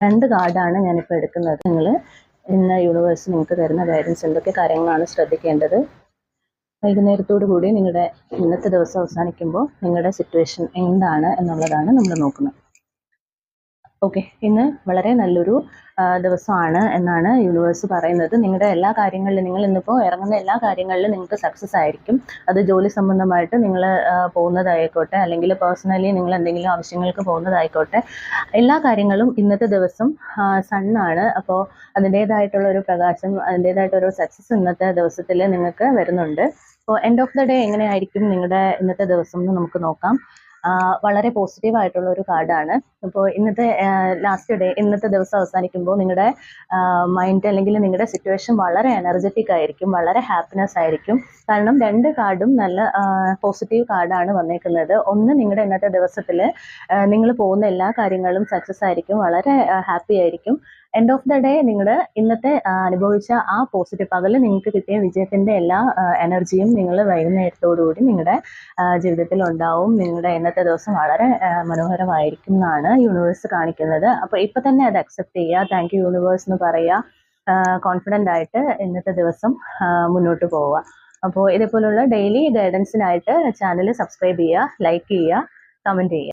രണ്ട് കാർഡാണ് ഞാനിപ്പോൾ എടുക്കുന്നത്. നിങ്ങൾ ഇന്ന് യൂണിവേഴ്സ് നിങ്ങൾക്ക് തരുന്ന ഗൈഡൻസ് എന്തൊക്കെ കാര്യങ്ങളാണ് ശ്രദ്ധിക്കേണ്ടത്? വൈകുന്നേരത്തോടു കൂടി നിങ്ങളുടെ ഇന്നത്തെ ദിവസം അവസാനിക്കുമ്പോൾ നിങ്ങളുടെ സിറ്റുവേഷൻ എന്താണ് എന്നുള്ളതാണ് നമ്മൾ നോക്കുന്നത്. ഓക്കെ ഇന്ന് വളരെ നല്ലൊരു ദിവസമാണ് എന്നാണ് യൂണിവേഴ്സ് പറയുന്നത്. നിങ്ങളുടെ എല്ലാ കാര്യങ്ങളിലും നിങ്ങൾ ഇന്നിപ്പോൾ ഇറങ്ങുന്ന എല്ലാ കാര്യങ്ങളിലും നിങ്ങൾക്ക് സക്സസ് ആയിരിക്കും. അത് ജോലി സംബന്ധമായിട്ട് നിങ്ങൾ പോകുന്നതായിക്കോട്ടെ അല്ലെങ്കിൽ പേഴ്സണലി നിങ്ങൾ എന്തെങ്കിലും ആവശ്യങ്ങൾക്ക് പോകുന്നതായിക്കോട്ടെ എല്ലാ കാര്യങ്ങളും ഇന്നത്തെ ദിവസം സണ്ണാണ് അപ്പോൾ അതിന്റേതായിട്ടുള്ള ഒരു പ്രകാശം അതിന്റേതായിട്ടൊരു സക്സസ് ഇന്നത്തെ ദിവസത്തിൽ നിങ്ങൾക്ക് വരുന്നുണ്ട്. അപ്പോൾ എൻഡ് ഓഫ് ദ ഡേ എങ്ങനെയായിരിക്കും നിങ്ങളുടെ ഇന്നത്തെ ദിവസം എന്ന് നമുക്ക് നോക്കാം. വളരെ പോസിറ്റീവ് ആയിട്ടുള്ള ഒരു കാർഡാണ് അപ്പോൾ ഇന്നത്തെ ലാസ്റ്റ് ഡേ ഇന്നത്തെ ദിവസം അവസാനിക്കുമ്പോൾ നിങ്ങളുടെ മൈൻഡ് അല്ലെങ്കിൽ നിങ്ങളുടെ സിറ്റുവേഷൻ വളരെ എനർജറ്റിക് ആയിരിക്കും വളരെ ഹാപ്പിനെസ് ആയിരിക്കും. കാരണം രണ്ട് കാർഡും നല്ല പോസിറ്റീവ് കാർഡാണ് വന്നേക്കുന്നത്. ഒന്ന് നിങ്ങളുടെ ഇന്നത്തെ ദിവസത്തിൽ നിങ്ങൾ പോകുന്ന എല്ലാ കാര്യങ്ങളും സക്സസ് ആയിരിക്കും വളരെ ഹാപ്പി ആയിരിക്കും. എൻഡ് ഓഫ് ദ ഡേ നിങ്ങൾ ഇന്നത്തെ അനുഭവിച്ച ആ പോസിറ്റീവ് പകൽ നിങ്ങൾക്ക് കിട്ടിയ വിജയത്തിന്റെ എല്ലാ എനർജിയും നിങ്ങൾ വൈകുന്നേരത്തോടുകൂടി നിങ്ങളുടെ ജീവിതത്തിൽ ഉണ്ടാവും. നിങ്ങളുടെ ഇന്നത്തെ ദിവസം വളരെ മനോഹരമായിരിക്കും എന്നാണ് യൂണിവേഴ്സ് കാണിക്കുന്നത്. അപ്പോൾ ഇപ്പൊ തന്നെ അത് അക്സെപ്റ്റ് ചെയ്യുക. താങ്ക് യു യൂണിവേഴ്സ് എന്ന് പറയുക. കോൺഫിഡന്റ് ആയിട്ട് ഇന്നത്തെ ദിവസം മുന്നോട്ട് പോവുക. അപ്പോൾ ഇതേപോലുള്ള ഡെയിലി ഗൈഡൻസിനായിട്ട് ചാനൽ സബ്സ്ക്രൈബ് ചെയ്യുക ലൈക്ക് ചെയ്യുക കമന്റ് ചെയ്യുക.